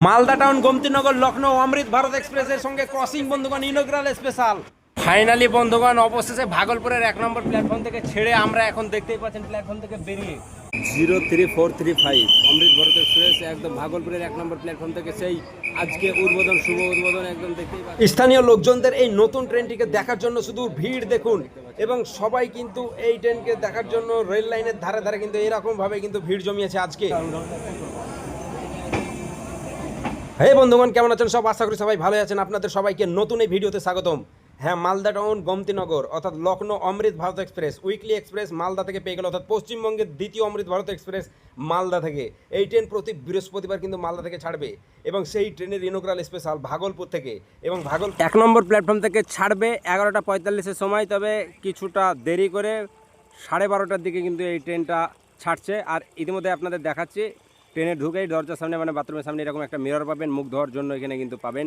Malda town Gomtinagar Lucknow Amrit Bharat এক্সপ্রেসের সঙ্গে crossing বন্ধুগণ ইনোগ্রাল স্পেশাল। ফাইনালি বন্ধুগণ অবশেষে ভাগলপুরের এক নম্বর প্ল্যাটফর্ম থেকে ছেড়ে আমরা এখন দেখতেই পাচ্ছেন প্ল্যাটফর্ম থেকে বেরিয়ে। Zero three four three five Amrit Bharat express একদম ভাগলপুরের এক নম্বর প্ল্যাটফর্ম থেকে সেই আজকে উদ্বোধন শুভ উদ্বোধন একদম দেখতেই স্থানীয় লোকজনদের এই নতুন ট্রেনটিকে দেখার জন্য শুধু ভিড় দেখুন এবং সবাই কিন্তু এই ট্রেনকে দেখার জন্য রেল লাইনের ধারে ধারে কিন্তু এরকম ভাবে কিন্তু ভিড় জমিয়েছে আজকে। হে বন্ধুগণ, কেমন আছেন সব? আশা করি সবাই ভালো আছেন। আপনাদের সবাইকে নতুন এই ভিডিওতে স্বাগতম। হ্যাঁ মালদা টাউন গোমতীনগর, অর্থাৎ Lucknow Amrit Bharat express, weekly express Malda থেকে পেয়ে গেল, অর্থাৎ পশ্চিমবঙ্গের দ্বিতীয় অমৃত ভারত এক্সপ্রেস মালদা থেকে। এই ট্রেন প্রতি বৃহস্পতিবার কিন্তু মালদা থেকে ছাড়বে এবং সেই ট্রেনের ইনোগ্রাল স্পেশাল ভাগলপুর থেকে এবং ভাগল এক নম্বর প্ল্যাটফর্ম থেকে ছাড়বে এগারোটা পঁয়তাল্লিশের সময়, তবে কিছুটা দেরি করে সাড়ে বারোটার দিকে কিন্তু এই ট্রেনটা ছাড়ছে। আর ইতিমধ্যে আপনাদের দেখাচ্ছি ট্রেনে ঢুকেই দরজার সামনে মানে বাথরুমের সামনে এরকম একটা মিরর পাবেন, মুখ ধোয়ার জন্য এখানে কিন্তু পাবেন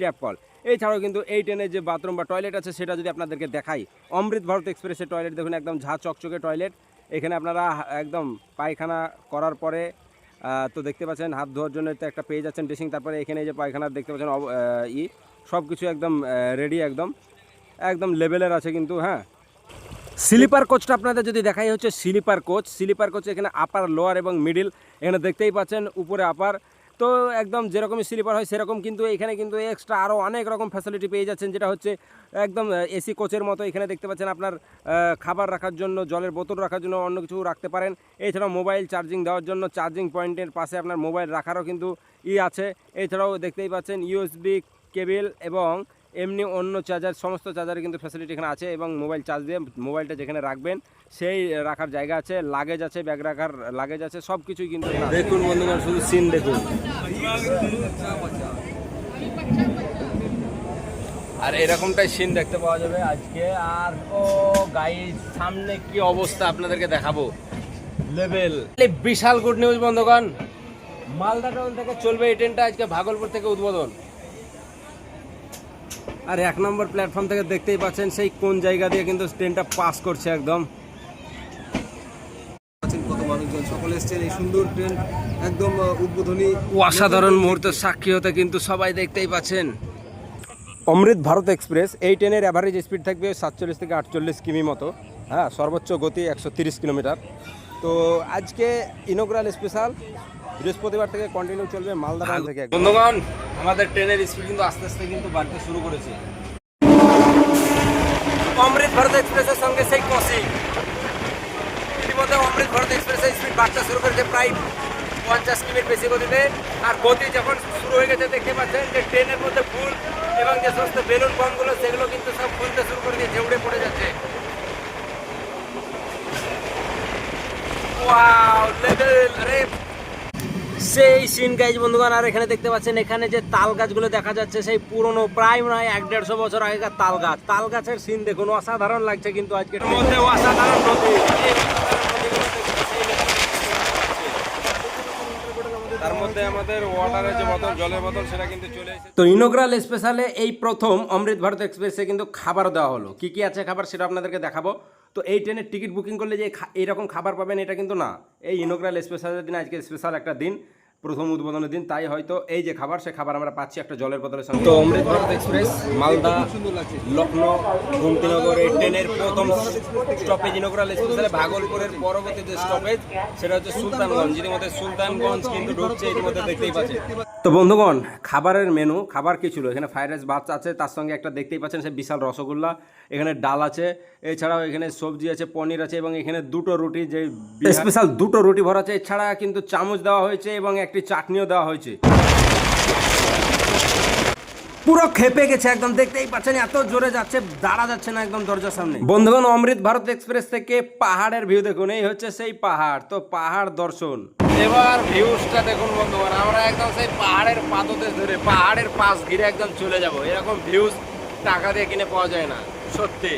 ট্যাপ কল এছাড়াও কিন্তু এই ট্রেনের যে বাথরুম বা টয়লেট আছে, সেটা যদি আপনাদেরকে দেখাই, অমৃত ভারত এক্সপ্রেসের টয়লেট দেখুন একদম ঝা চকচকে টয়লেট এখানে আপনারা একদম পায়খানা করার পরে তো দেখতে পাচ্ছেন, হাত ধোয়ার জন্য তো একটা পেয়ে যাচ্ছেন ড্রেসিং তারপরে এখানে যে পায়খানা দেখতে পাচ্ছেন ই সব কিছু একদম রেডি একদম একদম লেভেলের আছে কিন্তু হ্যাঁ। স্লিপার কোচটা আপনাদের যদি দেখাই হচ্ছে স্লিপার কোচ স্লিপার কোচ এখানে আপার লোয়ার এবং মিডিল এখানে দেখতেই পাচ্ছেন উপরে আপার তো একদম যেরকমই স্লিপার হয় সেরকম কিন্তু এখানে কিন্তু এক্সট্রা আরও অনেক রকম ফ্যাসিলিটি পেয়ে যাচ্ছেন, যেটা হচ্ছে একদম এসি কোচের মতো এখানে দেখতে পাচ্ছেন আপনার খাবার রাখার জন্য, জলের বোতল রাখার জন্য অন্য কিছু রাখতে পারেন। এছাড়াও মোবাইল চার্জিং দেওয়ার জন্য চার্জিং পয়েন্টের পাশে আপনার মোবাইল রাখারও কিন্তু ই আছে। এছাড়াও দেখতেই পাচ্ছেন ইউএসবি কেবিল এবং এমনি অন্য চার্জার সমস্ত চার্জারের কিন্তু ফ্যাসিলিটি এখানে আছে এবং মোবাইল চার্জ দিয়ে মোবাইলটা যেখানে রাখবেন, সেই রাখার জায়গা আছে লাগেজ আছে ব্যাগ রাখার লাগেজ আছে সব কিছুই কিন্তু দেখুন বন্ধুগণ শুধু সিন দেখুন। আর এরকমটাই সিন দেখতে পাওয়া যাবে আজকে। আর, ও গাইড সামনে কি অবস্থা আপনাদেরকে দেখাবো। লেভেল বিশাল গুড নিউজ বন্ধুগণ। মালদা টাউন থেকে চলবে এই ট্রেনটা আজকে ভাগলপুর থেকে উদ্বোধন। আর এক নম্বর প্ল্যাটফর্ম থেকে দেখতেই পাচ্ছেন সেই কোন জায়গা দিয়ে কিন্তু ট্রেনটা পাস করছে একদম। কত মানুষজন? সকলে এসছেন এই সুন্দর ট্রেন একদম উদ্বোধনী অসাধারণ মুহূর্তের সাক্ষী হতে কিন্তু সবাই দেখতেই পাচ্ছেন। অমৃত ভারত এক্সপ্রেস এই ট্রেনের অ্যাভারেজ স্পিড থাকবে সাতচল্লিশ থেকে আটচল্লিশ কিমি মতো। হ্যাঁ সর্বোচ্চ গতি একশো তিরিশ কিলোমিটার। তো আজকে ইনোগ্রাল স্পেশাল বৃহস্পতিবার থেকে কন্টিনিউ চলবে মালদা থেকে বন্ধুগণ আমাদের ট্রেনের স্পিড কিন্তু আস্তে আস্তে কিন্তু বাড়তে শুরু করেছে। অমৃত ভারত এক্সপ্রেসের সঙ্গে সেই ক্রসিং ইতিমধ্যে অমৃত ভারত এক্সপ্রেসের স্পিড বাড়তে শুরু করেছে প্রায় পঞ্চাশ কিমির বেশি গতিতে। আর গতি যখন শুরু হয়ে গেছে, দেখতে পাচ্ছেন যে ট্রেনের মধ্যে ফুল এবং যে সমস্ত বেলুন বমগুলো সেগুলো কিন্তু সব খুলতে শুরু করে দিয়ে ঝেউড়ে পড়ে যাচ্ছে। লেভেল আরে সেই সিন গাইজ বন্ধুগণ আর এখানে দেখতে পাচ্ছেন এখানে যে তাল গাছগুলো দেখা যাচ্ছে সেই পুরনো প্রায় নয় এক দেড়শো বছর আগেকার তাল গাছ। তাল গাছের সিন দেখুন অসাধারণ লাগছে কিন্তু আজকে মধ্যে অসাধারণ নদী তার মধ্যে আমাদের ওয়াটারের যে বোতল জলের বোতল সেটা কিন্তু চলে এসেছে। তো ইনোগ্রাল স্পেশালে এই প্রথম অমৃত ভারত এক্সপ্রেসে কিন্তু খাবার দেওয়া হলো। কি কি আছে খাবার সেটা আপনাদেরকে দেখাবো। তো এই ট্রেনের টিকিট বুকিং করলে যে এইরকম খাবার পাবেন এটা কিন্তু না। এই ইনোগ্রাল স্পেশালের দিন আজকে স্পেশাল একটা দিন। প্রথম উদ্বোধনের দিন, তাই হয়তো এই যে খাবার, সে খাবার আমরা পাচ্ছি একটা জলের বোতলের সঙ্গে। তো অমৃত ভারত এক্সপ্রেস, মালদা, লখনৌ গোমতীনগর এই ট্রেনের প্রথম স্টপেজ ইনোগ্রাল স্পেশালে ভাগলপুরের পরবর্তী যে স্টপেজ সেটা হচ্ছে সুলতানগঞ্জ। ইতিমধ্যে সুলতানগঞ্জ কিন্তু ঢুকছে, ইতিমধ্যে দেখতেই পাচ্ছেন। তো বন্ধুগণ খাবারের মেনু খাবার কি ছিল? এখানে ফ্রাইড রাইস ভাত আছে তার সঙ্গে একটা দেখতেই পাচ্ছেন সে বিশাল রসগোল্লা এখানে ডাল আছে এছাড়াও এখানে সবজি আছে পনির আছে এবং এখানে দুটো রুটি যে স্পেশাল দুটো রুটি ভরা আছে এছাড়া কিন্তু চামচ দেওয়া হয়েছে এবং একটি চাটনিও দেওয়া হয়েছে। পুরো খেপে গেছে একদম দেখতেই পাচ্ছেন এত জোরে যাচ্ছে দাঁড়া যাচ্ছে না একদম দরজার সামনে। বন্ধুগণ অমৃত ভারত এক্সপ্রেস থেকে পাহাড়ের ভিউ দেখুন এই হচ্ছে সেই পাহাড় তো পাহাড় দর্শন। এবার ভিউজটা দেখুন বন্ধুগণ, আমরা একদম সেই পাহাড়ের পাদতে ধরে, পাহাড়ের পাশ ঘিরে একদম চলে যাব। এরকম ভিউজ টাকা দিয়ে কিনে পাওয়া যায় না, সত্যি।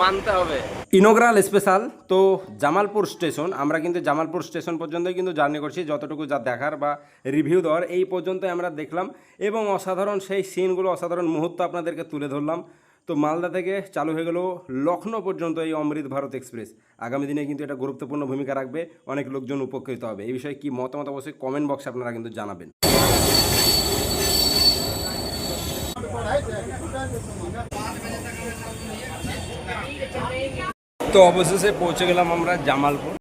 মানতে হবে। ইনোগ্রাল স্পেশাল, তো জামালপুর স্টেশন, আমরা কিন্তু জামালপুর স্টেশন পর্যন্তই কিন্তু জার্নি করছি, যতটুকু যা দেখার বা রিভিউ দেওয়ার, এই পর্যন্তই আমরা দেখলাম। এবং অসাধারণ সেই সিনগুলো অসাধারণ মুহূর্ত আপনাদেরকে তুলে ধরলাম। তো মালদা থেকে চালু হয়ে গেল লখনৌ পর্যন্ত এই অমৃত ভারত এক্সপ্রেস। আগামী দিনে কিন্তু এটা গুরুত্বপূর্ণ ভূমিকা রাখবে, অনেক লোকজন উপকৃত হবে। এই বিষয়ে কি মতামত অবশ্যই কমেন্ট বক্সে আপনারা কিন্তু জানাবেন। তো অবশেষে পৌঁছে গেলাম আমরা জামালপুর।